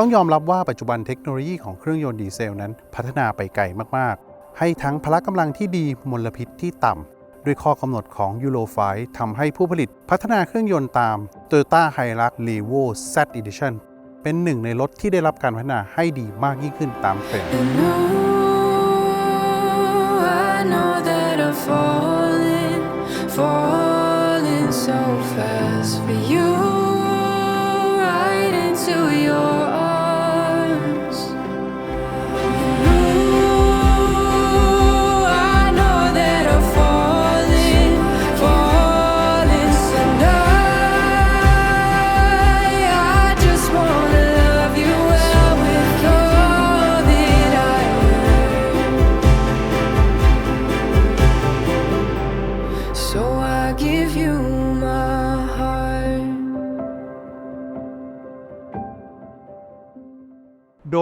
ต้องยอมรับว่าปัจจุบันเทคโนโลยีของเครื่องยนต์ดีเซลนั้นพัฒนาไปไกลมาก ๆ ให้ทั้งพละกำลังที่ดีมลพิษที่ต่ำด้วยข้อกำหนดของยูโรไฟทำให้ผู้ผลิตพัฒนาเครื่องยนต์ตาม Toyota Hilux Levo Z Edition เป็นหนึ่งในรถที่ได้รับการพัฒนาให้ดีมากยิ่งขึ้นตามเทรนด์ Falling so fast for you, right into your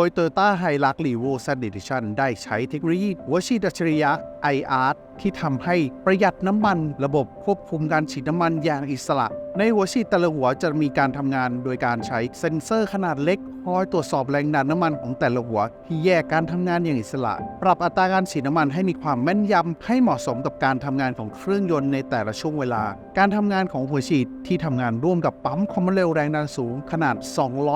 ย Toyota Hilux Levo Z Edition ได้ใช้เทคโนโลยีวชิดัชริยะ iArt ที่ทำให้ประหยัดน้ำมัน ระบบควบคุมการฉีดน้ำมันอย่างอิสระ ในหัวฉีดแต่ละหัวจะมีการทำงานโดยการใช้เซ็นเซอร์ขนาดเล็กคอยตรวจสอบแรงดันน้ำมันของแต่ละหัว ที่แยกการทำงานอย่างอิสระ ปรับอัตราการฉีดน้ำมันให้มีความแม่นยำให้เหมาะสมกับการทำงานของเครื่องยนต์ในแต่ละช่วงเวลา การทำงานของหัวฉีดที่ทำงานร่วมกับปั๊มความเร็วแรงดันสูงขนาด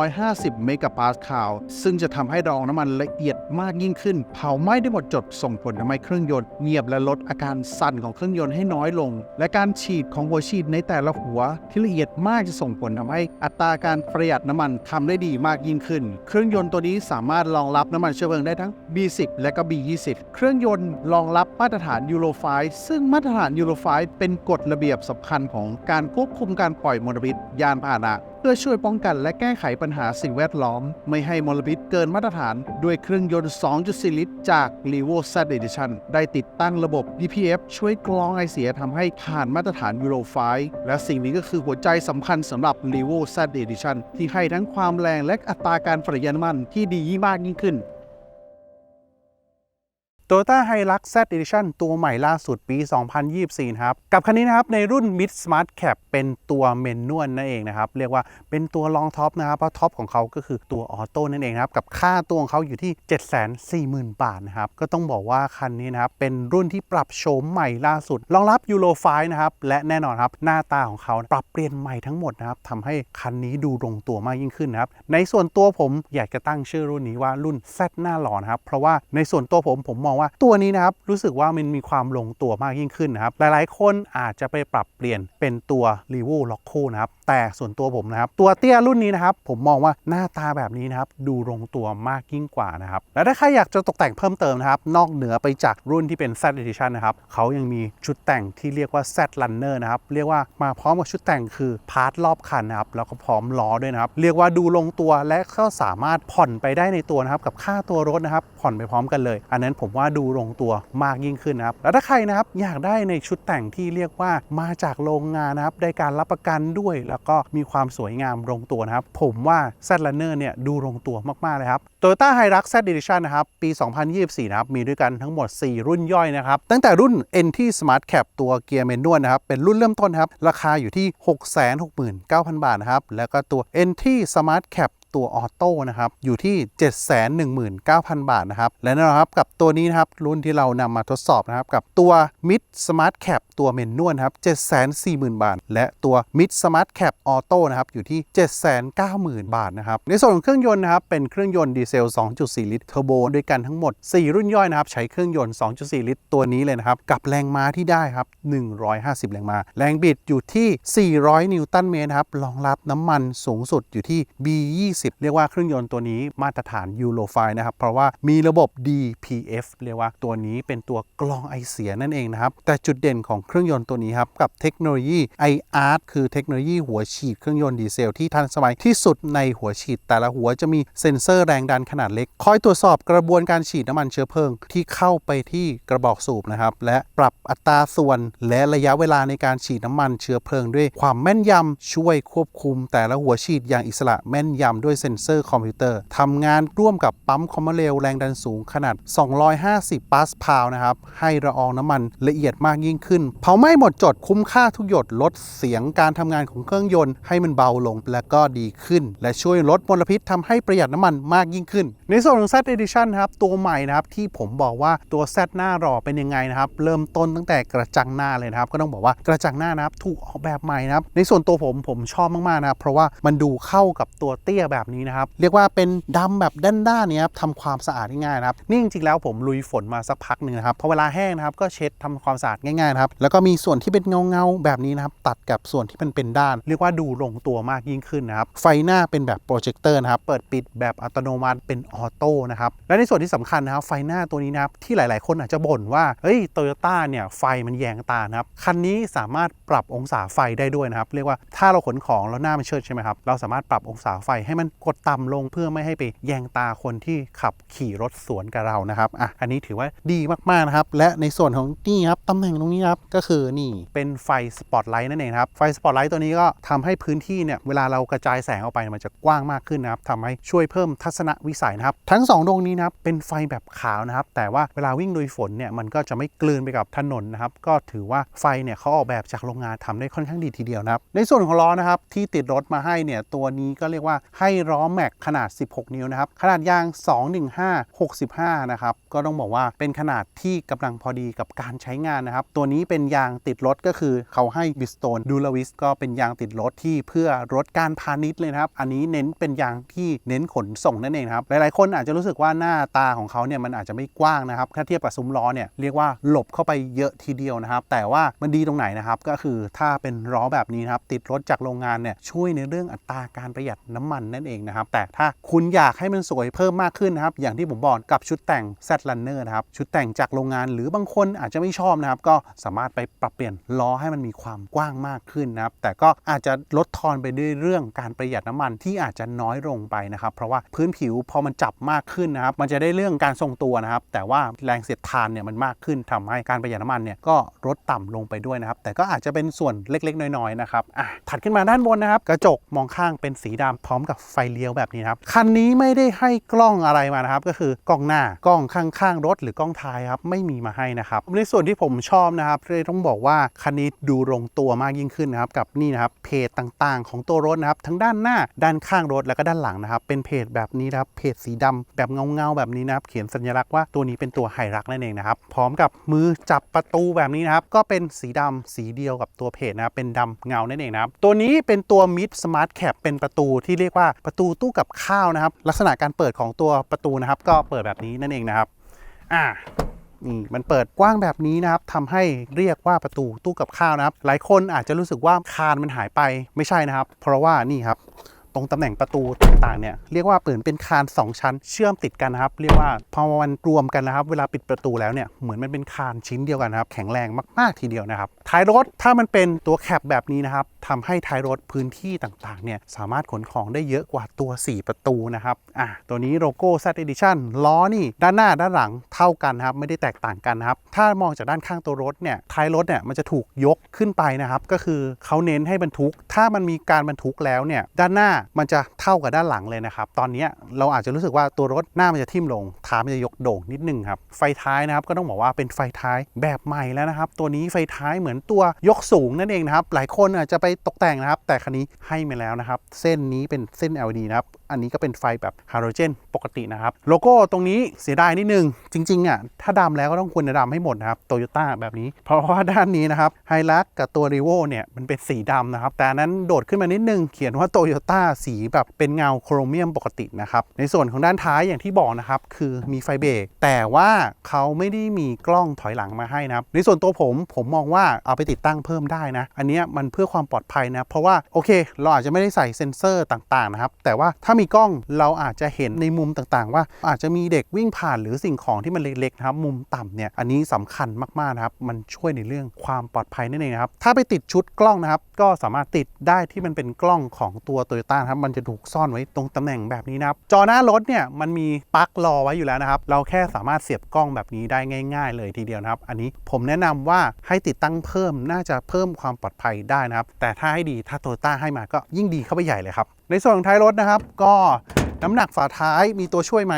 250 เมกะปาสคาล ซึ่งจะทำให้รองน้ำมันละเอียดมากยิ่งขึ้น เผาไหม้ได้หมดจดส่งผลทำให้เครื่องยนต์เงียบและลดอาการสั่นของเครื่องยนต์ให้น้อยลง และการฉีดของหัวฉีดในแต่ละหัวที่ละเอียดมากจะส่งผลทำให้อัตราการประหยัดน้ำมันทำได้ดีมากยิ่งขึ้น เครื่องยนต์ตัวนี้สามารถรองรับน้ำมันเชื้อเพลิงได้ทั้ง B10 และก็ B20 เครื่องยนต์รองรับมาตรฐานยูโร5ซึ่งมาตรฐานยูโร5เป็นกฎระเบียบสำคัญของการควบคุมการปล่อยมลพิษยานพาหนะเพื่อช่วยป้องกันและแก้ไขปัญหาสิ่งแวดล้อม ไม่ให้มลพิษเกินมาตรฐาน ด้วยเครื่องยนต์ 2.4 ลิตร จาก l e v o Z Edition ได้ติดตั้งระบบ DPF ช่วยกรองไอเสียทำให้ผ่านมาตรฐานยูโร5และสิ่งนี้ก็คือหัวใจสำคัญสำหรับ l e v o Z Edition ที่ให้ทั้งความแรงและอัตราการประหยัดน้ำมันที่ดีมากยิ่งขึ้น Toyota Hilux Z Edition ตัวใหม่ล่าสุดปี 2024 ครับ กับคันนี้นะครับ ในรุ่น Mid Smart Cap เป็นตัวเมนนวลนั่นเองนะครับ เรียกว่าเป็นตัวรองท็อปนะครับ เพราะท็อปของเขาก็คือตัวออโต้นั่นเองนะครับ กับค่าตัวของเขาอยู่ที่ 740,000 บาทนะครับ ก็ต้องบอกว่าคันนี้นะครับ เป็นรุ่นที่ปรับโฉมใหม่ล่าสุด รองรับ Euro 5นะครับ และแน่นอนครับ หน้าตาของเขาปรับเปลี่ยนใหม่ทั้งหมดนะครับทำให้คันนี้ดูลงตัวมากยิ่งขึ้นนะครับในส่วนตัวผมอยากจะตั้งชื่อรุ่นนี้ว่ารุ่น Z หน้าหล่อนะครับเพราะว่าในส่วนตัวผมผมมองว่าตัวนี้นะครับรู้สึกว่ามันมีความลงตัวมากยิ่งขึ้นนะครับหลายๆ คนอาจจะไปปรับเปลี่ยนเป็นตัว r e v o l o c o นะครับ แต่ส่วนตัวผมนะครับ ตัวเตี้ยรุ่นนี้นะครับ ผมมองว่าหน้าตาแบบนี้นะครับ ดูลงตัวมากยิ่งกว่านะครับ และถ้าใครอยากจะตกแต่งเพิ่มเติมนะครับ นอกเหนือไปจากรุ่นที่เป็น Z Edition นะครับเขายังมีชุดแต่งที่เรียกว่า Z Runner นะครับ เรียกว่ามาพร้อมกับชุดแต่งคือพาร์ทรอบคันนะครับ แล้วก็พร้อมล้อด้วยนะครับ เรียกว่าดูลงตัวและก็สามารถผ่อนไปได้ในตัวนะครับ กับค่าตัวรถนะครับ ผ่อนไปพร้อมกันเลย อันนั้นผมว่าดูลงตัวมากยิ่งขึ้นนะครับ แล้วถ้าใครนะครับอยากได้ในชุดแต่งที่เรียกว่ามาจากโรงงานนะครับ ได้การรับประกันด้วยแล้วก็มีความสวยงามลงตัวนะครับ ผมว่า Z Runner เนี่ยดูลงตัวมาก ๆ เลยครับ Toyota Hilux Z Edition นะครับ ปี 2024 นะครับ มีด้วยกันทั้งหมด 4 รุ่นย่อยนะครับ ตั้งแต่รุ่น NT Smart Cap ตัวเกียร์เมนนวลนะครับ เป็นรุ่นเริ่มต้นครับ ราคาอยู่ที่ 669,000 บาทนะครับ แล้วก็ตัว NT Smart Cap ตัวออโต้นะครับอยู่ที่ 719,000 บาทนะครับและแน่นอนครับกับตัวนี้นะครับรุ่นที่เรานำมาทดสอบนะครับกับตัว Mid Smart Cap ตัวเมนนวลครับ740,000 บาท และตัว Mid Smart Cap Auto นะครับอยู่ที่ 790,000 บาทนะครับในส่วนของเครื่องยนต์นะครับเป็นเครื่องยนต์ดีเซล 2.4 ลิตรเทอร์โบด้วยกันทั้งหมด 4 รุ่นย่อยนะครับใช้เครื่องยนต์ 2.4 ลิตรตัวนี้เลยนะครับกับแรงม้าที่ได้ครับ150 แรงม้าแรงบิดอยู่ที่ 400 นิวตันเมตรครับรองรับน้ำมันสูงสุดอยู่ที่ B20 เรียกว่าเครื่องยนต์ตัวนี้มาตรฐานยูโรไฟนะครับ เพราะว่ามีระบบ DPF เรียกว่าตัวนี้เป็นตัวกรองไอเสียนั่นเองนะครับ แต่จุดเด่นของเครื่องยนต์ตัวนี้ครับ กับเทคโนโลยี iArt คือเทคโนโลยีหัวฉีดเครื่องยนต์ดีเซลที่ทันสมัยที่สุดในหัวฉีด แต่ละหัวจะมีเซ็นเซอร์แรงดันขนาดเล็ก คอยตรวจสอบกระบวนการฉีดน้ำมันเชื้อเพลิงที่เข้าไปที่กระบอกสูบนะครับและปรับอัตราส่วน และระยะเวลาในการฉีดน้ำมันเชื้อเพลิงด้วยความแม่นยำช่วยควบคุมแต่ละหัวฉีดอย่างอิสระแม่นยำด้วยด้วยเซ็นเซอร์คอมพิวเตอร์ทำงานร่วมกับปั๊มความเร็วแรงดันสูงขนาด 250 ปาสพาวนะครับ ให้ระอองน้ำมันละเอียดมากยิ่งขึ้น เผาไหม้หมดจดคุ้มค่าทุกหยดลดเสียงการทำงานของเครื่องยนต์ให้มันเบาลงและก็ดีขึ้น และช่วยลดมลพิษทำให้ประหยัดน้ำมันมากยิ่งขึ้น ในส่วนของ Z Edition นครับตัวใหม่นะครับที่ผมบอกว่าตัว Z หน้ารอเป็นยังไงนะครับเริ่มต้นตั้งแต่กระจังหน้าเลยนะครับก็ต้องบอกว่ากระจังหน้านะครับถูกออกแบบใหม่นะครับในส่วนตัวผมผมชอบมากๆนะครับเพราะว่ามันดูเข้ากับตัวเตี้ยแบบนี้นะครับ เรียกว่าเป็นดำแบบด้านๆเนี่ยครับทำความสะอาดง่ายๆนะครับ นี่จริงๆแล้วผมลุยฝนมาสักพักหนึ่งนะครับพอเวลาแห้งนะครับก็เช็ดทำความสะอาดง่ายๆนะครับแล้วก็มีส่วนที่เป็นเงาๆแบบนี้นะครับตัดกับส่วนที่มันเป็นด้าน เรียกว่าดูลงตัวมากยิ่งขึ้นนะครับไฟหน้าเป็นแบบโปรเจคเตอร์นะครับเปิดปิดแบบอัตโนมัติเป็นออโต้นะครับและในส่วนที่สำคัญนะครับไฟหน้าตัวนี้นะครับที่หลายๆ คนอาจจะบ่นว่าเฮ้ยโตโยต้าเนี่ยไฟมันแยงตานะครับคันนี้สามารถปรับองศาไฟได้ด้วยนะครับเรียกว่าถ้าเราขนของแล้วหน้ามันเชิดใช่ไหมครับเราสามารถปรับองศาไฟให้มันกดต่ำลงเพื่อไม่ให้ไปแยงตาคนที่ขับขี่รถสวนกับเรานะครับอะอันนี้ถือว่าดีมากๆนะครับ และในส่วนของนี่ครับตำแหน่งตรงนี้ครับก็คือนี่เป็นไฟสปอตไลท์นั่นเองครับไฟสปอตไลท์ตัวนี้ก็ทำให้พื้นที่เนี่ยเวลาเรากระจายแสงออกไปมันจะกว้างมากขึ้นนะครับทำให้ช่วยเพิ่มทัศนวิสัยนะครับ ทั้ง 2 ดวงนี้นะครับเป็นไฟแบบขาวนะครับ แต่ว่าเวลาวิ่งโดยฝนเนี่ยมันก็จะไม่กลืนไปกับถนนนะครับก็ถือว่าไฟเนี่ยเขาออกแบบจากโรงงานทำได้ค่อนข้างดีทีเดียวนะครับในส่วนของล้อนะครับที่ติดรถมาให้เนี่ยตัวนี้ก็เรียกว่าให้ล้อแม็กขนาด 16 นิ้วนะครับ ขนาดยาง 215 65 นะครับ ก็ต้องบอกว่าเป็นขนาดที่กำลังพอดีกับการใช้งานนะครับ ตัวนี้เป็นยางติดรถก็คือเขาให้บิสโตนดูลวิสก็เป็นยางติดรถที่เพื่อรถการพาณิชย์เลยนะครับ อันนี้เน้นเป็นยางที่เน้นขนส่งนั่นเองครับ หลายๆ คนอาจจะรู้สึกว่าหน้าตาของเขาเนี่ยมันอาจจะไม่กว้างนะครับ ถ้าเทียบกับซุ้มล้อเนี่ยเรียกว่าหลบเข้าไปเยอะทีเดียวนะครับ แต่ว่ามันดีตรงไหนนะครับ ก็คือถ้าเป็นล้อแบบนี้นะครับติดรถจากโรงงานเนี่ยช่วยในเรื่องอัตราการประหยัดน้ำมันนั่นเองนะครับ แต่ถ้าคุณอยากให้มันสวยเพิ่มมากขึ้นนะครับ อย่างที่ผมบอกกับชุดแต่ง Z Runner นะครับ ชุดแต่งจากโรงงานหรือบางคนอาจจะไม่ชอบนะครับ ก็สามารถไปปรับเปลี่ยนล้อให้มันมีความกว้างมากขึ้นนะครับ แต่ก็อาจจะลดทอนไปด้วยเรื่องการประหยัดน้ำมันที่อาจจะน้อยลงไปนะครับ เพราะว่าพื้นผิวพอมันจับมากขึ้นนะครับ มันจะได้เรื่องการทรงตัวนะครับ แต่ว่าแรงเสียดทานเนี่ยมันมากขึ้นทำให้การประหยัดน้ำมันเนี่ยก็ลดต่ำลงไปด้วยนะครับ แต่ก็อาจจะเป็นส่วนเล็กๆ น้อยๆนะครับอะถัดขึ้นมาด้านบนนะครับ กระจกมองข้างเป็นสีดำพร้อมกับไฟเลี้ยวแบบนี้ครับคันนี้ไม่ได้ให้กล้องอะไรมานะครับ ก็คือกล้องหน้ากล้องข้างๆรถหรือกล้องท้ายครับไม่มีมาให้นะครับในส่วนที่ผมชอบนะครับเลยต้องบอกว่าคันนี้ดูลงตัวมากยิ่งขึ้นนะครับกับนี่นะครับเพจต่างๆ ของตัวรถนะครับทั้งด้านหน้าด้านข้างรถแล้วก็ด้านหลังนะครับ เป็นเพจแบบนี้นะครับเพจสีดำแบบเงาๆแบบนี้นะครับเขียนสัญลักษณ์ว่าตัวนี้เป็นตัวไฮรักนั่นเองนะครับพร้อมกับมือจับประตูแบบนี้นะครับก็เป็นสีดำสีเดียวกับตัวเพจนะครับเป็นดำเงานั่นเองนะครับตัวนี้เป็นตัว Mid Smart Cap เป็นประตูที่เรียกว่าประตูตู้กับข้าวนะครับ ลักษณะการเปิดของตัวประตูนะครับ ก็เปิดแบบนี้นั่นเองนะครับ อ่านี่มันเปิดกว้างแบบนี้นะครับทำให้เรียกว่าประตูตู้กับข้าวนะครับ หลายคนอาจจะรู้สึกว่าคานมันหายไปไม่ใช่นะครับ เพราะว่านี่ครับ รงตำแหน่งประตูต่างๆเนี่ยเรียกว่าเปิดเป็นคาน 2 ชั้น เชื่อมติดกันนะครับ เรียกว่าพอมันรวมกันนะครับ เวลาปิดประตูแล้วเนี่ยเหมือนมันเป็นคานชิ้นเดียวกันนะครับแข็งแรงมากๆทีเดียวนะครับท้ายรถถ้ามันเป็นตัวแคปแบบนี้นะครับทำให้ท้ายรถพื้นที่ต่างๆเนี่ยสามารถขนของได้เยอะกว่าตัว 4 ประตูนะครับอะตัวนี้โลโก้ Z Edition ล้อนี่ด้านหน้าด้านหลังเท่ากันนะครับไม่ได้แตกต่างกันนะครับถ้ามองจากด้านข้างตัวรถเนี่ยท้ายรถเนี่ยมันจะถูกยกขึ้นไปนะครับก็คือเขาเน้นให้บรรทุก ถ้ามันมีการบรรทุกแล้วเนี่ยด้านหน้ามันจะเท่ากับด้านหลังเลยนะครับ ตอนนี้เราอาจจะรู้สึกว่าตัวรถหน้ามันจะทิ่มลงท้ายมันจะยกโด่งนิดนึงครับ ไฟท้ายนะครับก็ต้องบอกว่าเป็นไฟท้ายแบบใหม่แล้วนะครับ ตัวนี้ไฟท้ายเหมือนตัวยกสูงนั่นเองนะครับ หลายคนอาจจะไปตกแต่งนะครับ แต่คันนี้ให้มาแล้วนะครับ เส้นนี้เป็นเส้น LED นะครับ อันนี้ก็เป็นไฟแบบฮาโลเจนปกตินะครับ โลโก้ตรงนี้เสียดายนิดนึง จริงๆอะถ้าดำแล้วก็ต้องควรจะดำให้หมดนะครับโตโยต้าแบบนี้ เพราะว่าด้านนี้นะครับไฮลักกับตัวรีโวเนี่ยมันเป็นสีดำนะครับ แต่นั้นโดดขึ้นมานิดนึง เขียนว่าโตโยต้าสีแบบเป็นเงาโครเมียมปกตินะครับ ในส่วนของด้านท้ายอย่างที่บอกนะครับ คือมีไฟเบรกแต่ว่าเขาไม่ได้มีกล้องถอยหลังมาให้นะครับ ในส่วนตัวผมผมมองว่าเอาไปติดตั้งเพิ่มได้นะ อันนี้มันเพื่อความปลอดภัยนะเพราะว่าโอเค เราอาจจะไม่ได้ใส่เซ็นเซอร์ต่างๆนะครับแต่ว่าถ้ามีกล้องเราอาจจะเห็นในมุมต่างๆ ว่าอาจจะมีเด็กวิ่งผ่านหรือสิ่งของที่มันเล็กๆนะครับมุมต่ำเนี่ยอันนี้สำคัญมากๆนะครับมันช่วยในเรื่องความปลอดภัยนั่นเองนะครับถ้าไปติดชุดกล้องนะครับก็สามารถติดได้ที่มันเป็นกล้องของตัวโตโยต้าครับมันจะถูกซ่อนไว้ตรงตำแหน่งแบบนี้นะครับจอหน้ารถเนี่ยมันมีปลั๊กรอไว้อยู่แล้วนะครับเราแค่สามารถเสียบกล้องแบบนี้ได้ง่าย ๆ เลยทีเดียวนะครับ อันนี้ผมแนะนำว่าให้ติดตั้งเพิ่มน่าจะเพิ่มความปลอดภัยได้นะครับแต่ถ้าให้ดีถ้าโตโยต้าให้มาก็ยิ่งดีเข้าไปใหญ่เลยครับ ในส่วนของท้ายรถนะครับ ก็น้ำหนักฝาท้ายมีตัวช่วยไหม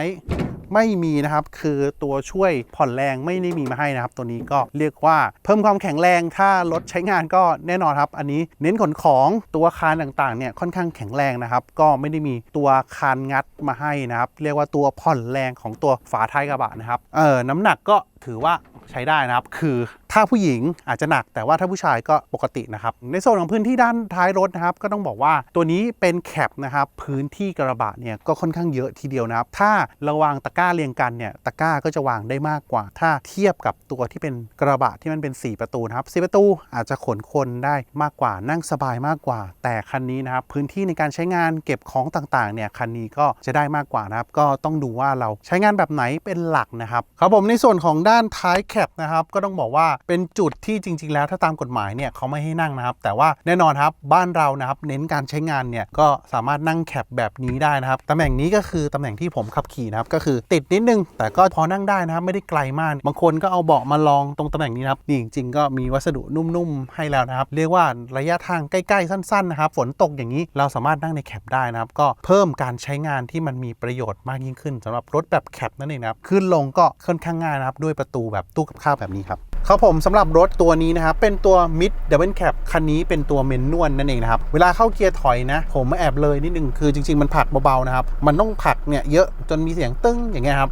ไม่มีนะครับ คือตัวช่วยผ่อนแรงไม่ได้มีมาให้นะครับ ตัวนี้ก็เรียกว่าเพิ่มความแข็งแรงถ้ารถใช้งานก็แน่นอนครับ อันนี้เน้นขนของตัวคานต่างๆเนี่ยค่อนข้างแข็งแรงนะครับ ก็ไม่ได้มีตัวคานงัดมาให้นะครับ เรียกว่าตัวผ่อนแรงของตัวฝาท้ายกระบะนะครับเออน้ำหนักก็ถือว่าใช้ได้นะครับ คือ ถ้าผู้หญิงอาจจะหนัก แต่ว่าถ้าผู้ชายก็ปกตินะครับ ในส่วนของพื้นที่ด้านท้ายรถนะครับ ก็ต้องบอกว่าตัวนี้เป็นแคปนะครับ พื้นที่กระบะเนี่ยก็ค่อนข้างเยอะทีเดียวนะครับ ถ้าราวางตะกร้าเรียงกันเนี่ยตะกร้าก็จะวางได้มากกว่า ถ้าเทียบกับตัวที่เป็นกระบะที่มันเป็น 4 ประตูนะครับ4ประตูอาจจะขนคนได้มากกว่านั่งสบายมากกว่า แต่คันนี้นะครับพื้นที่ในการใช้งานเก็บของต่างๆเนี่ยคันนี้ก็จะได้มากกว่านะครับ ก็ต้องดูว่าเราใช้งานแบบไหนเป็นหลักนะครับครับผมในส่วนของด้านท้ายแคปนะครับก็ต้องบอกว่าเป็นจุดที่จริง ๆ แล้วถ้าตามกฎหมายเนี่ยเขาไม่ให้นั่งนะครับ แต่ว่าแน่นอนครับบ้านเรานะครับเน้นการใช้งานเนี่ยก็สามารถนั่งแคปแบบนี้ได้นะครับตำแหน่งนี้ก็คือตำแหน่งที่ผมขับขี่นะครับก็คือติดนิดนึง แต่ก็พอนั่งได้นะครับไม่ได้ไกลมากบางคนก็เอาเบาะมาลองตรงตำแหน่งนี้นะครับนี่จริงๆก็มีวัสดุนุ่มๆให้แล้วนะครับ เรียกว่าระยะทางใกล้ๆสั้นๆนะครับฝนตกอย่างนี้เราสามารถนั่งในแคปได้นะครับก็เพิ่มการใช้งานที่มันมีประโยชน์มากยิ่งขึ้นสำหรับรถแบบแคปนั่นเองนะครับขึ้นลงก็ค่อนข้างง่ายนะครับด้วยประตูแบบตู้กับข้าวแบบนี้ครับ ครับผมสำหรับรถตัวนี้นะครับ เป็นตัว Mid Double Cab คันนี้เป็นตัวเมนนวลนั่นเองนะครับ เวลาเข้าเกียร์ถอยนะ ผมแอบเลยนิดนึงคือจริง ๆ มันผลักเบาๆนะครับ มันต้องผลักเนี่ยเยอะจนมีเสียงตึ้งอย่างเงี้ยครับ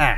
อะ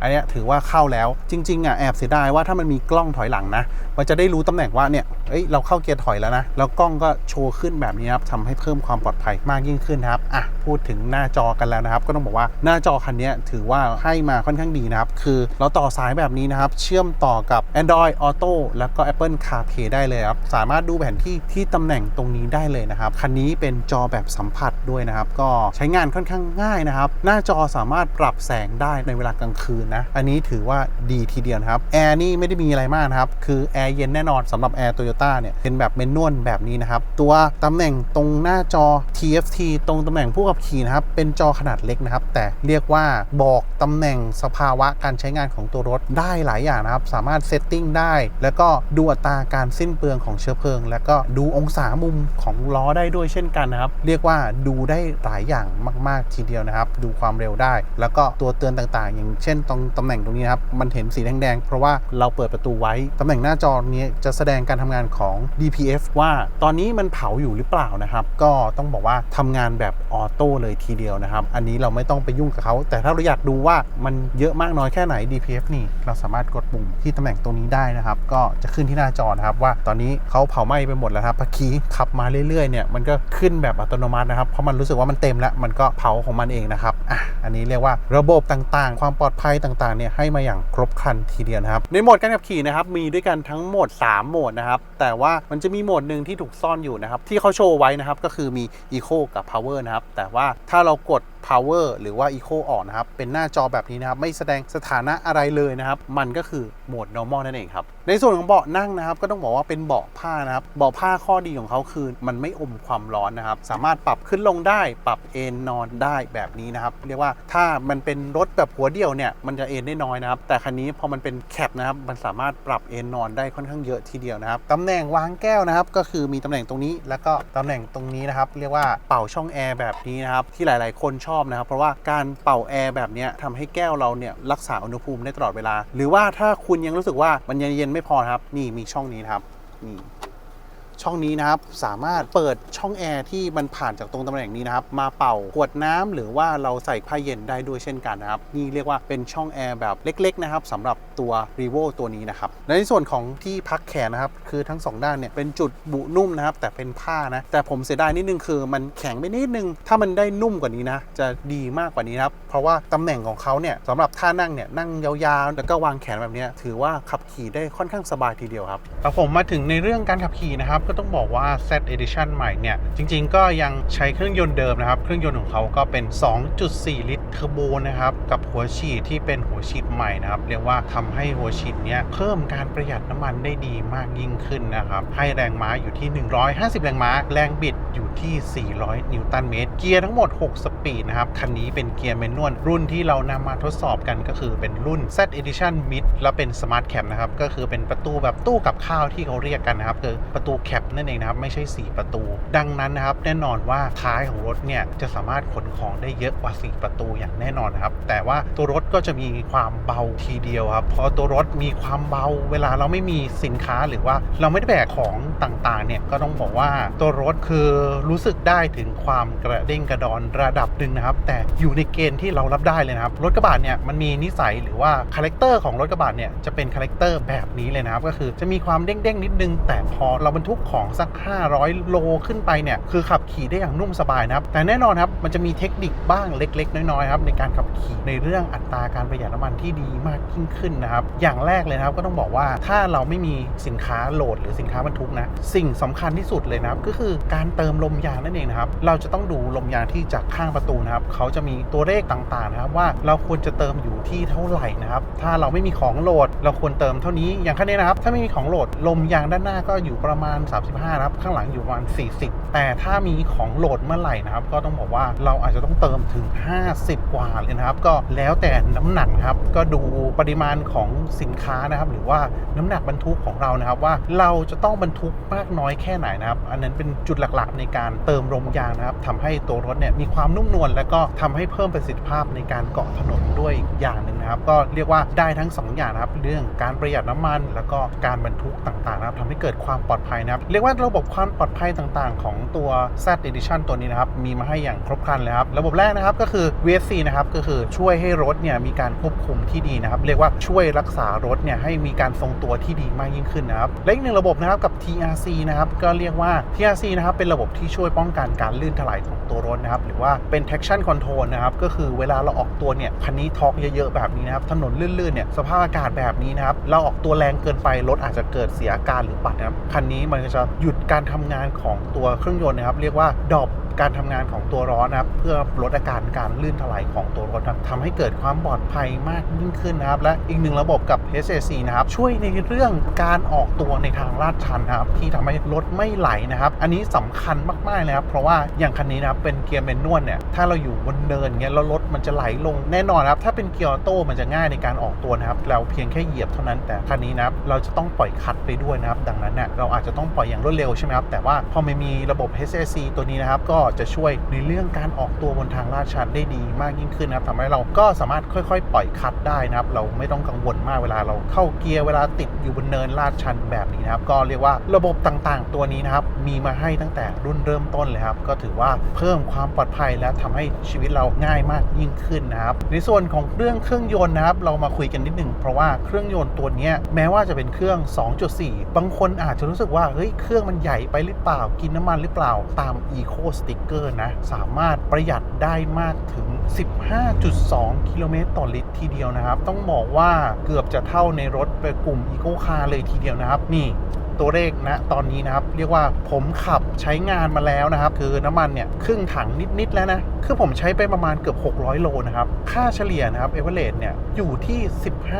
อันนี้ถือว่าเข้าแล้วจริงๆอะแอบเสียดายว่าถ้ามันมีกล้องถอยหลังนะ มันจะได้รู้ตำแหน่งว่าเนี่ยเอ้ยเราเข้าเกียร์ถอยแล้วนะ แล้วกล้องก็โชว์ขึ้นแบบนี้ครับทำให้เพิ่มความปลอดภัยมากยิ่งขึ้นครับอะพูดถึงหน้าจอกันแล้วนะครับ ก็ต้องบอกว่าหน้าจอคันนี้ถือว่าให้มาค่อนข้างดีนะครับ คือเราต่อสายแบบนี้นะครับ เชื่อมต่อกับ Android Auto แล้วก็ Apple CarPlay ได้เลยครับ สามารถดูแผนที่ที่ตำแหน่งตรงนี้ได้เลยนะครับ คันนี้เป็นจอแบบสัมผัสด้วยนะครับ ก็ใช้งานค่อนข้างง่ายนะครับ หน้าจอสามารถปรับแสงได้ในเวลากลางคืนนะ อันนี้ถือว่าดีทีเดียวครับ แอร์นี่ไม่ได้มีอะไรมากนะครับ คือแอร์เย็นแน่นอนสำหรับแอร์โตโยต้าเนี่ย เป็นแบบเมนนวลแบบนี้นะครับ ตัวตำแหน่งตรงหน้าจอ TFT ตรงตำแหน่งผู้ขับขี่นะครับ เป็นจอขนาดเล็กนะครับ แต่เรียกว่าบอกตำแหน่งสภาวะการใช้งานของตัวรถได้หลายอย่างนะครับ สามารถเซตติ้งได้ แล้วก็ดูอัตราการสิ้นเปลืองของเชื้อเพลิง แล้วก็ดูองศามุมของล้อได้ด้วยเช่นกันนะครับ เรียกว่าดูได้หลายอย่างมาก ๆ ทีเดียวนะครับ ดูความเร็วได้ แล้วก็ตัวเตือนต่างๆ อย่างเช่นตรงตำแหน่งตรงนี้ครับ มันเห็นสีแดงๆ เพราะว่าเราเปิดประตูไว้ ตำแหน่งหน้าจอนี้จะแสดงการทำงานของ DPF ว่าตอนนี้มันเผาอยู่หรือเปล่านะครับ ก็ต้องบอกว่าทำงานแบบออโต้เลยทีเดียวนะครับ อันนี้เราไม่ต้องไปยุ่งกับเขา แต่ถ้าเราอยากดูว่ามันเยอะมากน้อยแค่ไหน DPF นี่ เราสามารถกดปุ่มที่ตำแหน่งตรงนี้ได้นะครับ ก็จะขึ้นที่หน้าจอนะครับว่าตอนนี้เขาเผาไหม้ไปหมดแล้วครับพอคีขับมาเรื่อยๆเนี่ยมันก็ขึ้นแบบอัตโนมัตินะครับ เพราะมันรู้สึกว่ามันเต็มแล้วมันก็เผาของมันเองนะครับอะอันนี้เรียกว่าระบบต่างๆ ความปลอดภัยต่างๆเนี่ยให้มาอย่างครบครันทีเดียวนะครับ ในโหมดการขับขี่นะครับมีด้วยกันทั้งหมด 3 โหมดนะครับ แต่ว่ามันจะมีโหมดหนึ่งที่ถูกซ่อนอยู่นะครับ ที่เขาโชว์ไว้นะครับก็คือมี Eco กับ Power นะครับ แต่ว่าถ้าเรากด power หรือว่า eco ออกนะครับ เป็นหน้าจอแบบนี้นะครับ ไม่แสดงสถานะอะไรเลยนะครับ มันก็คือโหมด normal นั่นเองครับ ในส่วนของเบาะนั่งนะครับ ก็ต้องบอกว่าเป็นเบาะผ้านะครับ เบาะผ้าข้อดีของเขาคือ มันไม่อมความร้อนนะครับ สามารถปรับขึ้นลงได้ ปรับเอนนอนได้แบบนี้นะครับ เรียกว่าถ้ามันเป็นรถแบบหัวเดียวเนี่ย มันจะเอนได้น้อยนะครับ แต่คันนี้พอมันเป็นแคปนะครับ มันสามารถปรับเอนนอนได้ค่อนข้างเยอะทีเดียวนะครับ ตำแหน่งวางแก้วนะครับ ก็คือมีตำแหน่งตรงนี้ แล้วก็ตำแหน่งตรงนี้นะครับ เรียกว่าเป่าช่องแอร์แบบนี้นะครับ ที่หลาย ๆ คนชอบนะครับ เพราะว่าการเป่าแอร์แบบนี้ทำให้แก้วเราเนี่ยรักษาอุณหภูมิได้ตลอดเวลา หรือว่าถ้าคุณยังรู้สึกว่ามันยังเย็นไม่พอครับ นี่มีช่องนี้ครับนี่ ช่องนี้นะครับสามารถเปิดช่องแอร์ที่มันผ่านจากตรงตำแหน่งนี้นะครับมาเป่าขวดน้ำหรือว่าเราใส่ผ้าเย็นได้ด้วยเช่นกันนะครับนี่เรียกว่าเป็นช่องแอร์แบบเล็กๆนะครับสำหรับตัว r e v o ตัวนี้นะครับในส่วนของที่พักแขนนะครับคือทั้งสองด้านเนี่ยเป็นจุดบุนุ่มนะครับแต่เป็นผ้านะแต่ผมเสียดายนิดนึงคือมันแข็งไปนิดนึง ถ้ามันได้นุ่มกว่านี้นะจะดีมากกว่านี้นะครับเพราะว่าตำแหน่งของเขาเนี่ยสำหรับท่านั่งเนี่ยนั่งยาวๆ แล้วก็วางแขนแบบนี้ถือว่าขับขี่ได้ค่อนข้างสบายทีเดียวครับแต่ผมมาถึงในเรื่องการขับขี่นะครับก็ต้องบอกว่า Z Edition ใหม่เนี่ย จริงๆ ก็ยังใช้เครื่องยนต์เดิมนะครับ เครื่องยนต์ของเขาก็เป็น 2.4 ลิตรเทอร์โบนะครับ กับหัวฉีดที่เป็นหัวฉีดใหม่นะครับ เรียกว่าทำให้หัวฉีดเนี้ยเพิ่มการประหยัดน้ำมันได้ดีมากยิ่งขึ้นนะครับ ให้แรงม้าอยู่ที่ 150 แรงม้า แรงบิดอยู่ที่ 400 นิวตันเมตร เกียร์ทั้งหมด 6 สปีดนะครับ คันนี้เป็นเกียร์แมนนวลรุ่นที่เรานำมาทดสอบกันก็คือเป็นรุ่น Z Edition Mid และเป็น Smart Cab นะครับ ก็คือเป็นประตูแบบตู้กับข้าวที่เขาเรียกกันนะครับคือประตูแคบนั่นเองนะครับไม่ใช่ 4 ประตู ดังนั้นนะครับแน่นอนว่าท้ายของรถเนี่ยจะสามารถขนของได้เยอะกว่า 4 ประตูอย่างแน่นอนนะครับแต่ว่าตัวรถก็จะมีความเบาทีเดียวครับพอตัวรถมีความเบาเวลาเราไม่มีสินค้าหรือว่าเราไม่ได้แบกของต่างๆเนี่ยก็ต้องบอกว่าตัวรถคือรู้สึกได้ถึงความกระเด้งกระดอนระดับหนึ่งนะครับแต่อยู่ในเกณฑ์ที่เรารับได้เลยนะครับรถกระบะเนี่ยมันมีนิสัยหรือว่าคาแรคเตอร์ของรถกระบะเนี่ยจะเป็นคาแรคเตอร์แบบนี้เลยนะครับก็คือจะมีความเด้งๆนิดนึง แต่พอเราบรรทุกของสัก 500 โลขึ้นไปเนี่ยคือขับขี่ได้อย่างนุ่มสบายนะครับ แต่แน่นอนครับมันจะมีเทคนิคบ้างเล็ก ๆ น้อยๆครับในการขับขี่ในเรื่องอัตราการประหยัดน้ำมันที่ดีมากยิ่งขึ้นนะครับ อย่างแรกเลยนะครับก็ต้องบอกว่าถ้าเราไม่มีสินค้าโหลดหรือสินค้าบรรทุกนะสิ่งสำคัญที่สุดเลยนะครับก็คือการเติมลมยางนั่นเองนะครับเราจะต้องดูลมยางที่จากข้างประตูนะครับเขาจะมีตัวเลขต่างๆนะครับว่าเราควรจะเติมอยู่ที่เท่าไหร่นะครับถ้าเราไม่มีของโหลด เราควรเติมเท่านี้อย่างคันนี้นะครับถ้าไม่มีของโหลดลมยางด้านหน้าก็อยู่ประมาณ35นะครับข้างหลังอยู่ประมาณ 40 แต่ถ้ามีของโหลดเมื่อไหร่นะครับ ก็ต้องบอกว่าเราอาจจะต้องเติมถึง 50 กว่าเลยนะครับ ก็แล้วแต่น้ำหนักครับ ก็ดูปริมาณของสินค้านะครับ หรือว่าน้ำหนักบรรทุกของเรานะครับ ว่าเราจะต้องบรรทุกมากน้อยแค่ไหนนะครับ อันนั้นเป็นจุดหลักๆ ในการเติมลมยางนะครับทำให้ตัวรถเนี่ยมีความนุ่มนวลและก็ทำให้เพิ่มประสิทธิภาพในการเกาะถนนด้วยอีกอย่างหนึ่งนะครับ ก็เรียกว่าได้ทั้งสองอย่างนะครับ เรื่องการประหยัดน้ำมัน แล้วก็การบรรทุกต่างๆนะครับทำให้เกิดความปลอดภัยนะครับเรียกว่าระบบความปลอดภัยต่างๆ ของตัว Z Edition ตัวนี้นะครับ มีมาให้อย่างครบครันเลยครับ ระบบแรกนะครับก็คือ VSC นะครับ ก็คือช่วยให้รถเนี่ยมีการควบคุมที่ดีนะครับ เรียกว่าช่วยรักษารถเนี่ยให้มีการทรงตัวที่ดีมากยิ่งขึ้นนะครับ และอีกหนึ่งระบบนะครับกับ TRC นะครับ ก็เรียกว่า TRC นะครับเป็นระบบที่ช่วยป้องกันการลื่นถลายของตัวรถนะครับ หรือว่าเป็น traction control นะครับ ก็คือเวลาเราออกตัวเนี่ยคันนี้ทอร์กเยอะๆแบบนี้นะครับ ถนนลื่นๆเนี่ย สภาพอากาศแบบนี้นะครับ เราออกตัวแรงเกินไป รถอาจจะเกิดเสียอาการหรือปัดนะครับ คันนี้มันจะหยุดการทำงานของตัวเครื่องยนต์นะครับ เรียกว่าดอปการทำงานของตัวร้อนนะครับ เพื่อลดอาการการลื่นถลายของตัวรถนะทำให้เกิดความปลอดภัยมากยิ่งขึ้นนะครับ และอีกหนึ่งระบบกับ HSC นะครับ ช่วยในเรื่องการออกตัวในทางลาดชันนะครับ ที่ทำให้รถไม่ไหลนะครับ อันนี้สำคัญมากๆเลยครับ เพราะว่าอย่างคันนี้นะครับเป็นเกียร์แมนนวลเนี่ยถ้าเราอยู่บนเนินเงี้ยแล้วรถมันจะไหลลงแน่นอนครับถ้าเป็นเกียร์ออโต้มันจะง่ายในการออกตัวนะครับเราเพียงแค่เหยียบเท่านั้นแต่คันนี้นะครับเราจะต้องปล่อยคัดไปด้วยนะครับ ดังนั้นเนี่ยเราอาจจะต้องปล่อยอย่างรวดเร็วใช่ไหมครับ แต่ว่าพอไม่มีระบบ HSC ตัวนี้นะครับ ก็จะช่วยในเรื่องการออกตัวบนทางลาดชันได้ดีมากยิ่งขึ้นนะครับทำให้เราก็สามารถค่อยๆ ปล่อยคัดได้นะครับ เราไม่ต้องกังวลมากเวลาเราเข้าเกียร์เวลาติดอยู่บนเนินลาดชันแบบนี้นะครับ ก็เรียกว่าระบบต่างๆ ตัวนี้นะครับ มีมาให้ตั้งแต่รุ่นเริ่มต้นเลยครับ ก็ถือว่าเพิ่มความปลอดภัยและทำให้ชีวิตเราง่ายมากยิ่งขึ้นนะครับ ในส่วนของเรื่องเครื่องยนต์นะครับ เรามาคุยกันนิดหนึ่งเพราะว่าเครื่องยนต์ตัวนี้แม้ว่าจะเป็นเครื่อง 2.4 บางคนอาจจะรู้สึกว่าเฮ้ยเครื่องมันใหญ่ไปหรือเปล่ากินน้ำมันหรือเปล่าตาม Eco Sticker นะ สามารถประหยัดได้มากถึง 15.2 กิโลเมตรต่อลิตรทีเดียวนะครับ ต้องบอกว่าเกือบจะเท่าในรถไปกลุ่ม Eco Car เลยทีเดียวนะครับ นี่ ตัวเลขนะตอนนี้นะครับ เรียกว่าผมขับใช้งานมาแล้วนะครับ คือน้ำมันเนี่ยครึ่งถังนิด ๆ แล้วนะ คือผมใช้ไปประมาณเกือบ 600 โลนะครับ ค่าเฉลี่ยนะครับเอเวอเรสต์เนี่ยอยู่ที่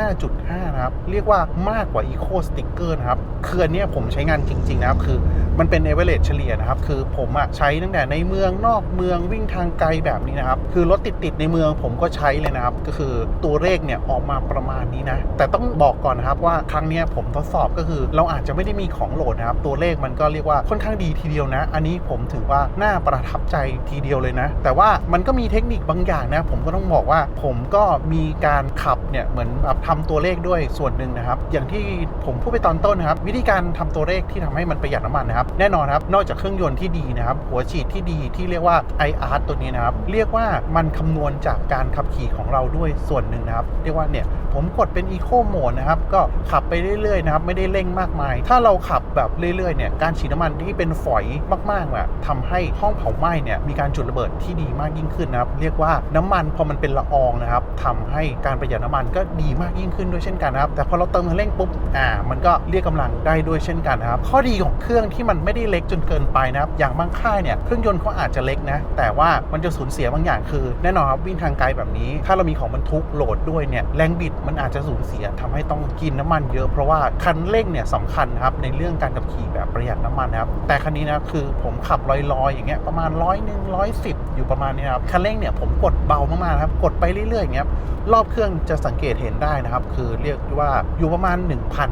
15.5 นะครับ เรียกว่ามากกว่า Eco Sticker นะครับคืออันนี้ผมใช้งานจริง ๆ นะครับ คือมันเป็นเอเวอเรสต์เฉลี่ยนะครับ คือผมอะใช้ตั้งแต่ในเมืองนอกเมืองวิ่งทางไกลแบบนี้นะครับ คือรถติด ๆ ในเมืองผมก็ใช้เลยนะครับ ก็คือตัวเลขเนี่ยออกมาประมาณนี้นะ แต่ต้องบอกก่อนนะครับว่าครั้งนี้ผมทดสอบก็คือเราอาจจะไม่ได้มีของโหลดนะครับ ตัวเลขมันก็เรียกว่าค่อนข้างดีทีเดียวนะ อันนี้ผมถือว่าน่าประทับใจทีเดียวเลยนะ แต่ว่ามันก็มีเทคนิคบางอย่างนะ ผมก็ต้องบอกว่าผมก็มีการขับเนี่ยเหมือนแบบทำตัวเลขด้วยส่วนหนึ่งนะครับ อย่างที่ผมพูดไปตอนต้นนะครับ วิธีการทำตัวเลขที่ทำให้มันประหยัดน้ำมันนะครับ แน่นอนครับ นอกจากเครื่องยนต์ที่ดีนะครับ หัวฉีดที่ดีที่เรียกว่า IR ตัวนี้นะครับ เรียกว่ามันคำนวณจากการขับขี่ของเราด้วยส่วนหนึ่งนะครับ เรียกว่าเนี่ยผมกดเป็น Eco Mode นะครับก็ขับไปเรื่อยๆนะครับไม่ได้เร่งมากมาย ถ้าเราขับแบบเรื่อยๆเนี่ยการฉีดน้ำมันที่เป็นฝอยมากๆอะทำให้ห้องเผาไหม้เนี่ยมีการจุดระเบิดที่ดีมากยิ่งขึ้นนะครับเรียกว่าน้ำมันพอมันเป็นละอองนะครับทำให้การประหยัดน้ำมันก็ดีมากยิ่งขึ้นด้วยเช่นกันนะครับแต่พอเราเติมคันเร่งปุ๊บอ่ามันก็เรียกกำลังได้ด้วยเช่นกันนะครับข้อดีของเครื่องที่มันไม่ได้เล็กจนเกินไปนะครับอย่างบางค่ายเนี่ยเครื่องยนต์เขาอาจจะเล็กนะแต่ว่ามันจะสูญเสียบางอย่างคือ แน่นอนครับวิ่งทางไกลแบบนี้ ถ้าเรามีของบรรทุกโหลดด้วยเนี่ยแรงบิดมันอาจจะสูญเสียทำให้ต้องกินน้ำมันเยอะ เพราะว่าคันเร่งเนี่ยสำคัญครับในเรื่องการขับขี่แบบประหยัดน้ำมันนะครับแต่คันนี้นะคือผมขับลอยๆอย่างเงี้ยประมาณร้อยหนึ่งร้อยสิบ อยู่ประมาณนี้ครับคันเร่งเนี่ยผมกดเบามากๆนะครับ กดไปเรื่อยๆอย่างเงี้ยรอบเครื่องจะสังเกตเห็นได้นะครับ คือเรียกว่าอยู่ประมาณ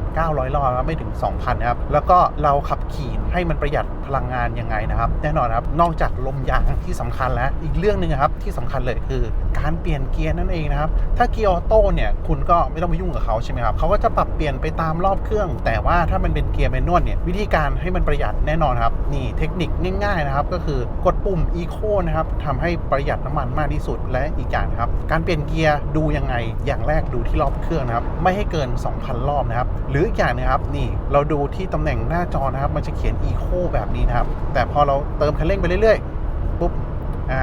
1,900 รอบนะครับไม่ถึง 2,000 นะครับ แล้วก็เราขับขี่ให้มันประหยัดพลังงานยังไงนะครับ แน่นอนครับ นอกจากลมยางที่สำคัญแล้ว อีกเรื่องหนึ่งครับที่สำคัญเลยคือการเปลี่ยนเกียร์นั่นเองนะครับ ถ้าเกียร์ออโต้เนี่ยคุณก็ไม่ต้องไปยุ่งกับเขาใช่ไหมครับเขาก็จะปรับเปลี่ยนไปตามรอบเครื่อง แต่ว่าถ้ามันเป็นเกียร์แมนนวลเนี่ยวิธีการให้มันประหยัดแน่นอนครับนี่เทคนิคง่ายๆนะครับก็คือกดปุ่ม Eco นะครับทำให้ประหยัดน้ำมันมากที่สุด และอีกอย่างครับ การเปลี่ยนเกียร์ดูยังไง อย่างแรกดูที่รอบเครื่องนะครับ ไม่ให้เกิน 2,000 รอบนะครับ หรืออีกอย่างนะครับ นี่เราดูที่ตำแหน่งหน้าจอนะครับ มันจะเขียน Eco แบบนี้นะครับ แต่พอเราเติมคันเร่งไปเรื่อยๆปุ๊บ อ่า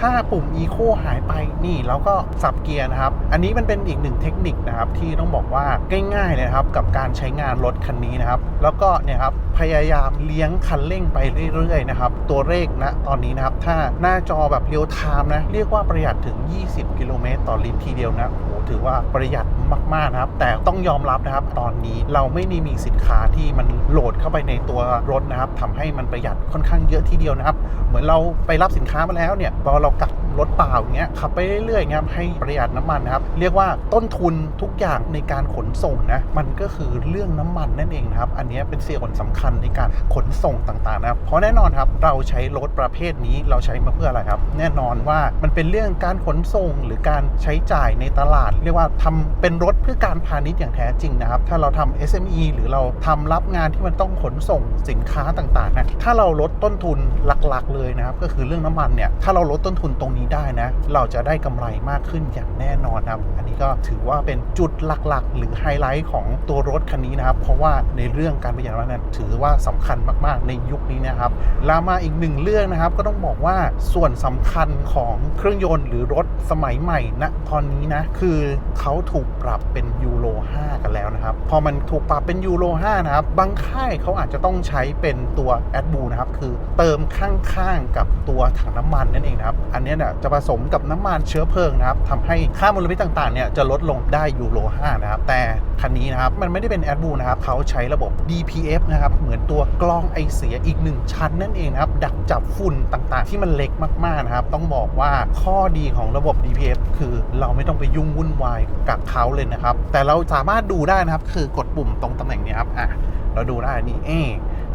ถ้าปุ่ม Eco หายไปนี่เราก็สับเกียร์นะครับ อันนี้มันเป็นอีกหนึ่งเทคนิคนะครับที่ต้องบอกว่าง่ายๆเลยนะครับกับการใช้งานรถคันนี้นะครับ แล้วก็เนี่ยครับพยายามเลี้ยงคันเร่งไปเรื่อยๆนะครับตัวเลขนะตอนนี้นะครับ ถ้าหน้าจอแบบเรียลไทม์นะเรียกว่าประหยัดถึง 20 กิโลเมตรต่อลิตรทีเดียวนะโอ้ถือว่าประหยัดมากๆนะครับ แต่ต้องยอมรับนะครับ ตอนนี้เราไม่ได้มีสินค้าที่มันโหลดเข้าไปในตัวรถนะครับทำให้มันประหยัดค่อนข้างเยอะทีเดียวนะครับ เหมือนเราไปรับสินค้ามาแล้วเนี่ยพอเรากลับ รถเปล่าอย่างเงี้ยขับไปเรื่อยๆอย่างเงี้ยให้ประหยัดน้ำมันนะครับเรียกว่าต้นทุนทุกอย่างในการขนส่งนะมันก็คือเรื่องน้ำมันนั่นเองนะครับอันนี้เป็นส่วนสำคัญในการขนส่งต่างๆนะครับเพราะแน่นอนครับเราใช้รถประเภทนี้เราใช้มาเพื่ออะไรครับ แน่นอนว่ามันเป็นเรื่องการขนส่งหรือการใช้จ่ายในตลาด เรียกว่าทำเป็นรถเพื่อการพาณิชย์อย่างแท้จริงนะครับ ถ้าเราทำ SME หรือเราทำรับงานที่มันต้องขนส่งสินค้าต่างๆนะถ้าเราลดต้นทุนหลักๆ เลยนะครับก็คือเรื่องน้ำมันเนี่ยถ้าเราลดต้นทุนตรงนี้ได้นะ เราจะได้กำไรมากขึ้นอย่างแน่นอนครับ อันนี้ก็ถือว่าเป็นจุดหลักๆ หรือไฮไลท์ของตัวรถคันนี้นะครับ เพราะว่าในเรื่องการประหยัดน้ำมันนั้นถือว่าสำคัญมากๆ ในยุคนี้นะครับแลามาอีกหนึ่งเรื่องนะครับ ก็ต้องบอกว่าส่วนสำคัญของเครื่องยนต์หรือรถสมัยใหม่ณตอนนี้นะคือเขาถูกปรับเป็นยูโร5 กันแล้วนะครับ พอมันถูกปรับเป็นยูโร5นะครับบางค่ายเขาอาจจะต้องใช้เป็นตัวแอดบูนะครับคือเติมข้างๆกับตัวถังน้ำมันนั่นเองนะครับ อันนี้เนี่ยจะผสมกับน้ำมันเชื้อเพลิงนะครับทำให้ค่ามลพิษต่างๆเนี่ยจะลดลงได้ยูโร 5 นะครับ แต่คันนี้นะครับ มันไม่ได้เป็นแอดบูนะครับ เขาใช้ระบบ DPF นะครับ เหมือนตัวกรองไอเสียอีกหนึ่งชั้นนั่นเองนะครับ ดักจับฝุ่นต่างๆ ที่มันเล็กมากๆนะครับ ต้องบอกว่าข้อดีของระบบ DPF คือเราไม่ต้องไปยุ่งวุ่นวายกับเขาเลยนะครับ แต่เราสามารถดูได้นะครับ คือกดปุ่มตรงตำแหน่งนี้ครับอะเราดูได้นี่เอ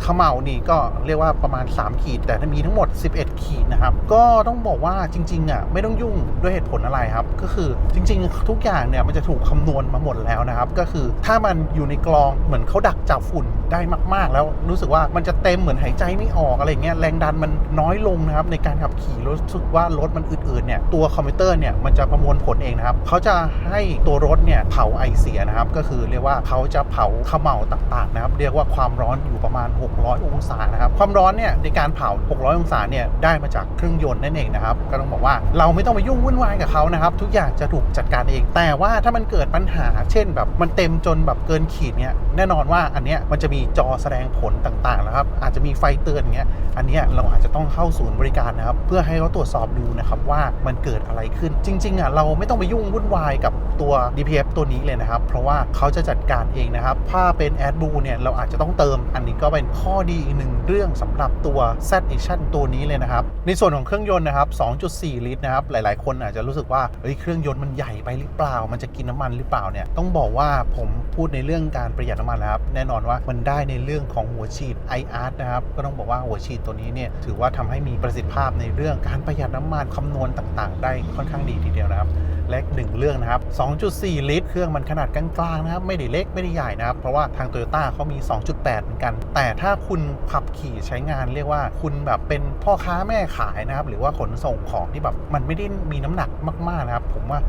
เขม่านี่ก็เรียกว่าประมาณ 3 ขีด แต่มีทั้งหมด 11 ขีดนะครับ ก็ต้องบอกว่าจริงๆอะไม่ต้องยุ่งด้วยเหตุผลอะไรครับ ก็คือจริง ๆ ทุกอย่างเนี่ยมันจะถูกคำนวณมาหมดแล้วนะครับ ก็คือถ้ามันอยู่ในกรองเหมือนเขาดักจับฝุ่นได้มาก ๆ แล้วรู้สึกว่ามันจะเต็มเหมือนหายใจไม่ออกอะไรเงี้ยแรงดันมันน้อยลงนะครับในการขับขี่รู้สึกว่ารถมันอืดๆเนี่ยตัวคอมพิวเตอร์เนี่ยมันจะประมวลผลเองนะครับเขาจะให้ตัวรถเนี่ยเผาไอเสียนะครับ ก็คือเรียกว่าเขาจะเผาขม่าต่างๆนะครับ เรียกว่าความร้อนอยู่ประมาณ600 องศานะครับความร้อนเนี่ยในการเผา 600 องศาเนี่ยได้มาจากเครื่องยนต์นั่นเองนะครับก็ต้องบอกว่าเราไม่ต้องไปยุ่งวุ่นวายกับเขานะครับทุกอย่างจะถูกจัดการเอง แต่ว่าถ้ามันเกิดปัญหา เช่นแบบมันเต็มจนแบบเกินขีดเนี่ยแน่นอนว่าอันเนี้ยมันจะมีจอแสดงผลต่างๆนะครับอาจจะมีไฟเตือนอย่างเงี้ยอันเนี้ยเราอาจจะต้องเข้าศูนย์บริการนะครับเพื่อให้เขาตรวจสอบดูนะครับว่ามันเกิดอะไรขึ้นจริงๆอะเราไม่ต้องไปยุ่งวุ่นวายกับตัว DPF ตัวนี้เลยนะครับ เพราะว่าเขาจะจัดการเองนะครับถ้าเป็น a d b l u เนี่ยเราอาจจะต้องเติมอันนี้ก็เป็นข้อดีอีกหนึ่งเรื่องสำหรับตัว Z Edition ตัวนี้เลยนะครับ ในส่วนของเครื่องยนต์นะครับ 2.4 ลิตรนะครับ หลาย ๆ คนอาจจะรู้สึกว่าเฮ้ยเครื่องยนต์มันใหญ่ไปหรือเปล่า มันจะกินน้ำมันหรือเปล่าเนี่ย ต้องบอกว่าผมพูดในเรื่องการประหยัดน้ำมันนะครับ แน่นอนว่ามันได้ในเรื่องของหัวฉีด iArt นะครับ ก็ต้องบอกว่าหัวฉีดตัวนี้เนี่ยถือว่าทำให้มีประสิทธิภาพในเรื่องการประหยัดน้ำมันคำนวณต่าง ๆ ได้ค่อนข้างดีทีเดียวนะครับ และหนึ่งเรื่องนะครับ 2.4 ลิตร เครื่องมันขนาดกลางๆนะครับ ไม่ได้เล็กไม่ได้ใหญ่นะครับ เพราะว่าทาง Toyota เขามี 2.8 เหมือนกัน แต่ถ้าคุณขับขี่ใช้งานเรียกว่าคุณแบบเป็นพ่อค้าแม่ขายนะครับ หรือว่าขนส่งของที่แบบมันไม่ได้มีน้ำหนักมากๆนะครับ ผมว่า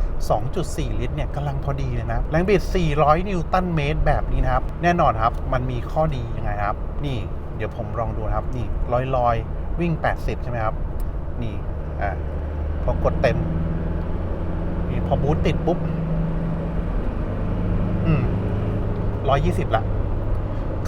2.4 ลิตรเนี่ยกำลังพอดีเลยนะ แรงบิด 400 นิวตันเมตรแบบนี้นะครับ แน่นอนครับ มันมีข้อดียังไงครับ นี่เดี๋ยวผมลองดูครับ นี่ลอยๆวิ่ง 80 ใช่ไหมครับ นี่ อะพอกดเต็ม พอบูตติดปุ๊บอืมร้อยยี่สิบละ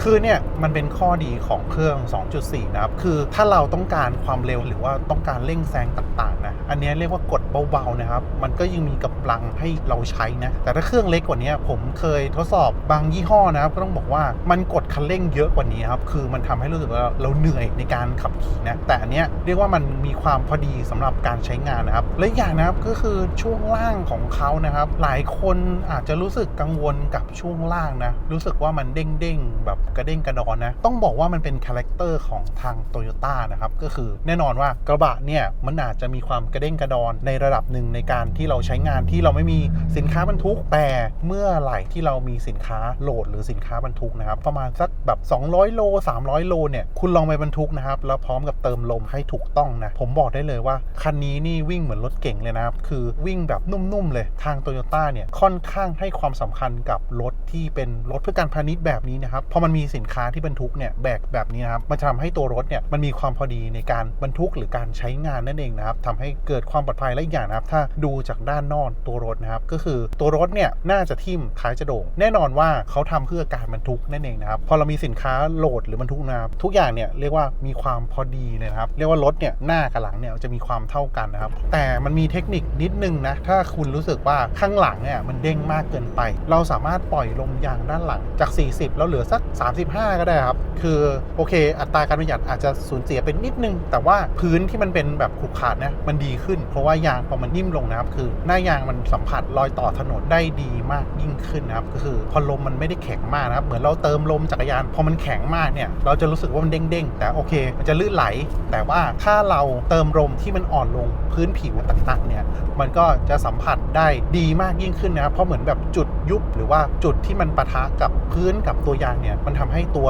คือเนี่ยมันเป็นข้อดีของเครื่อง 2.4 นะครับ คือถ้าเราต้องการความเร็วหรือว่าต้องการเร่งแซงต่างๆนะอันนี้เรียกว่ากดเบาๆนะครับ มันก็ยังมีกำลังให้เราใช้นะ แต่ถ้าเครื่องเล็กกว่านี้ผมเคยทดสอบบางยี่ห้อนะครับก็ต้องบอกว่ามันกดคันเร่งเยอะกว่านี้ครับคือมันทำให้รู้สึกว่าเราเหนื่อยในการขับขี่นะแต่อันเนี้ยเรียกว่ามันมีความพอดีสำหรับการใช้งานนะครับและอย่างนะครับก็คือช่วงล่างของเขานะครับ หลายคนอาจจะรู้สึกกังวลกับช่วงล่างนะรู้สึกว่ามันเด้งๆแบบกระเด้งกระดอนนะ ต้องบอกว่ามันเป็นคาแรคเตอร์ของทางโตโยต้านะครับ ก็คือแน่นอนว่ากระบะเนี่ย มันอาจจะมีความกระเด้งกระดอนในระดับหนึ่งในการที่เราใช้งานที่เราไม่มีสินค้าบรรทุก แต่เมื่อไหร่ที่เรามีสินค้าโหลดหรือสินค้าบรรทุกนะครับ ประมาณสักแบบ 200 โล 300 โลเนี่ยคุณลองไปบรรทุกนะครับแล้วพร้อมกับเติมลมให้ถูกต้องนะผมบอกได้เลยว่าคันนี้นี่วิ่งเหมือนรถเก่งเลยนะครับคือวิ่งแบบนุ่มๆเลยทางโตโยต้าเนี่ยค่อนข้างให้ความสำคัญกับรถที่เป็นรถเพื่อการพาณิชย์แบบนี้นะครับพอมันมีีสินค้าที่บรรทุกเนี่ยแบกแบบนี้นะครับมันจะทำให้ตัวรถเนี่ยมันมีความพอดีในการบรรทุกหรือการใช้งานนั่นเองนะครับทำให้เกิดความปลอดภัยและอีกอย่างนะครับ ถ้าดูจากด้านนอกตัวรถนะครับก็คือตัวรถเนี่ยน่าจะทิ่มท้ายจะโด่งแน่นอนว่าเขาทำเพื่อการบรรทุกนั่นเองนะครับพอเรามีสินค้าโหลดหรือบรรทุกนะครับทุกอย่างเนี่ยเรียกว่ามีความพอดีเลยนะครับเรียกว่ารถเนี่ยหน้ากับหลังเนี่ยจะมีความเท่ากันนะครับแต่มันมีเทคนิคนิดนึงนะถ้าคุณรู้สึกว่าข้างหลังเนี่ยมันเด้งมากเกินไป เราสามารถปล่อยลมยางด้านหลังจาก 40 แล้วเหลือสัก35 ก็ได้ครับ คือโอเค อัตราการประหยัดอาจจะสูญเสียเป็นนิดนึง แต่ว่าพื้นที่มันเป็นแบบขรุขระนะมันดีขึ้น เพราะว่ายางพอมันนิ่มลงนะครับ คือหน้ายางมันสัมผัสรอยต่อถนนได้ดีมากยิ่งขึ้นนะครับ ก็คือพอลมมันไม่ได้แข็งมากนะครับ เหมือนเราเติมลมจักรยาน พอมันแข็งมากเนี่ย เราจะรู้สึกว่ามันเด้งๆ แต่โอเค มันจะลื่นไหล แต่ว่าถ้าเราเติมลมที่มันอ่อนลงพื้นผิวต่างๆ เนี่ย มันก็จะสัมผัสได้ดีมากยิ่งขึ้นนะครับ เพราะเหมือนแบบจุด ยุบหรือว่าจุดที่มันปะทะกับพื้นกับตัวยางเนี่ยมันทำให้ตัว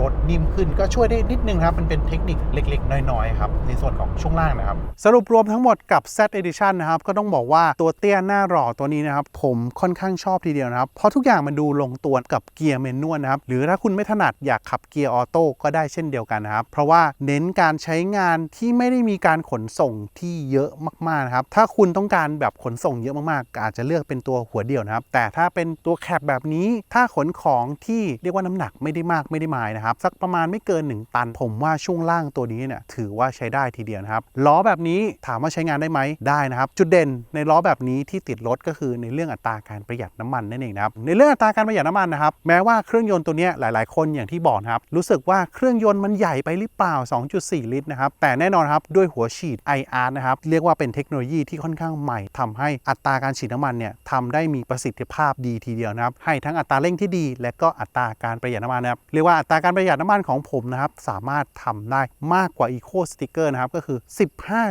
รถนิ่มขึ้นก็ช่วยได้นิดนึงครับมันเป็นเทคนิคเล็ก ๆ น้อยๆครับในส่วนของช่วงล่างนะครับ สรุปรวมทั้งหมดกับ Z Edition นะครับก็ต้องบอกว่าตัวเตี้ยหน้าหล่อตัวนี้นะครับผมค่อนข้างชอบทีเดียวนะครับ เพราะทุกอย่างมันดูลงตัวกับเกียร์เมนนวลนะครับหรือถ้าคุณไม่ถนัดอยากขับเกียร์ออโต้ก็ได้เช่นเดียวกันนะครับเพราะว่าเน้นการใช้งานที่ไม่ได้มีการขนส่งที่เยอะมากๆนะครับถ้าคุณต้องการแบบขนส่งเยอะมากๆ อาจจะเลือกเป็นตัวหัวเดี่ยวนะครับแต่ถ้าเป็นตัวแคปแบบนี้ถ้าขนของที่เรียกว่าน้ำหนักไม่ได้มากไม่ได้มายนะครับสักประมาณไม่เกิน 1 ตัน ผมว่าช่วงล่างตัวนี้เนี่ยถือว่าใช้ได้ทีเดียวนะครับล้อแบบนี้ถามว่าใช้งานได้ไหมได้นะครับ จุดเด่นในล้อแบบนี้ที่ติดรถก็คือในเรื่องอัตราการประหยัดน้ำมันนั่นเองนะครับในเรื่องอัตราการประหยัดน้ำมันนะครับแม้ว่าเครื่องยนต์ตัวนี้หลาย ๆ คนอย่างที่บอกนะครับรู้สึกว่าเครื่องยนต์มันใหญ่ไปหรือเปล่า 2.4 ลิตรนะครับแต่แน่นอนครับด้วยหัวฉีด IR นะครับเรียกว่าเป็นเทคโนโลยีที่ค่อนข้างใหม่ทำให้อัตราการฉีดน้ำมันเนี่ยทำได้มีประสิทธิภาพดีทีเดียวนะครับให้ทั้งอัตราเร่งที่ดี และก็อัตราการประหยัดน้ำมันนะครับเรียกว่าอัตราการประหยัดน้ำมันของผมนะครับ สามารถทำได้มากกว่า Eco Sticker นะครับ ก็คือ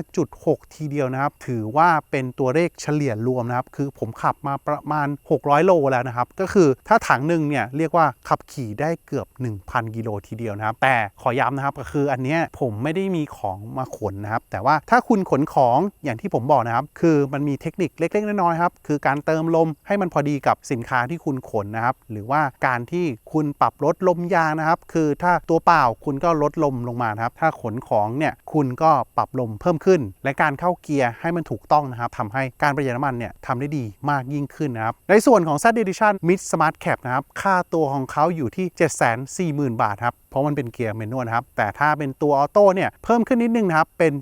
15.6 ทีเดียวนะครับ ถือว่าเป็นตัวเลขเฉลี่ยรวมนะครับ คือผมขับมาประมาณ 600 โลแล้วนะครับ ก็คือถ้าถังหนึ่งเนี่ยเรียกว่าขับขี่ได้เกือบ 1,000 กิโลทีเดียวนะครับ แต่ขอย้ำนะครับก็คืออันเนี้ยผมไม่ได้มีของมาขนนะครับ แต่ว่าถ้าคุณขนของอย่างที่ผมบอกนะครับ คือมันมีเทคนิคเล็กๆน้อยๆครับ คือการเติมลมให้มันพอดีกับสินค้าที่คุณขนนะครับ หรือว่าการที่คุณปรับลดลมยางนะครับคือถ้าตัวเปล่าคุณก็ลดลมลงมานะครับ ถ้าขนของเนี่ยคุณก็ปรับลมเพิ่มขึ้น และการเข้าเกียร์ให้มันถูกต้องนะครับทำให้การประหยัดน้ำมันเนี่ยทำได้ดีมากยิ่งขึ้นนะครับ ในส่วนของ Z Edition Mid Smart Cap นะครับ ค่าตัวของเขาอยู่ที่ 740,000 บาทครับ เพราะมันเป็นเกียร์เมนนวลครับ แต่ถ้าเป็นตัวออโต้เนี่ยเพิ่มขึ้นนิดนึงนะครับ เป็น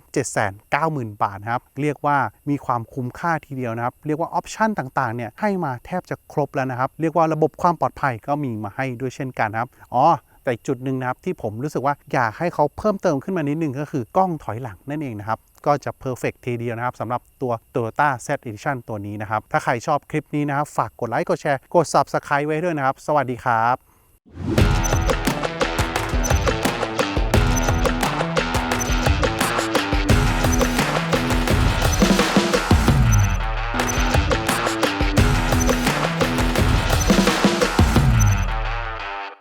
790,000 บาทนะครับ เรียกว่ามีความคุ้มค่าทีเดียวนะครับ เรียกว่าออปชันต่างๆเนี่ยให้มาแทบจะครบแล้วนะครับ เรียกว่าระบบความปลอดภัยก็มีมาให้ด้วยเช่นกันครับ อ๋อ แต่จุดหนึ่งนะครับที่ผมรู้สึกว่าอยากให้เขาเพิ่มเติมขึ้นมานิดนึงก็คือกล้องถอยหลังนั่นเองนะครับก็จะเพอร์เฟกทีเดียวนะครับสำหรับตัว Toyota Z Edition ตัวนี้นะครับ ถ้าใครชอบคลิปนี้นะครับ ฝากกดไลค์กดแชร์ กด Subscribe ไว้ด้วยนะครับ สวัสดีครับ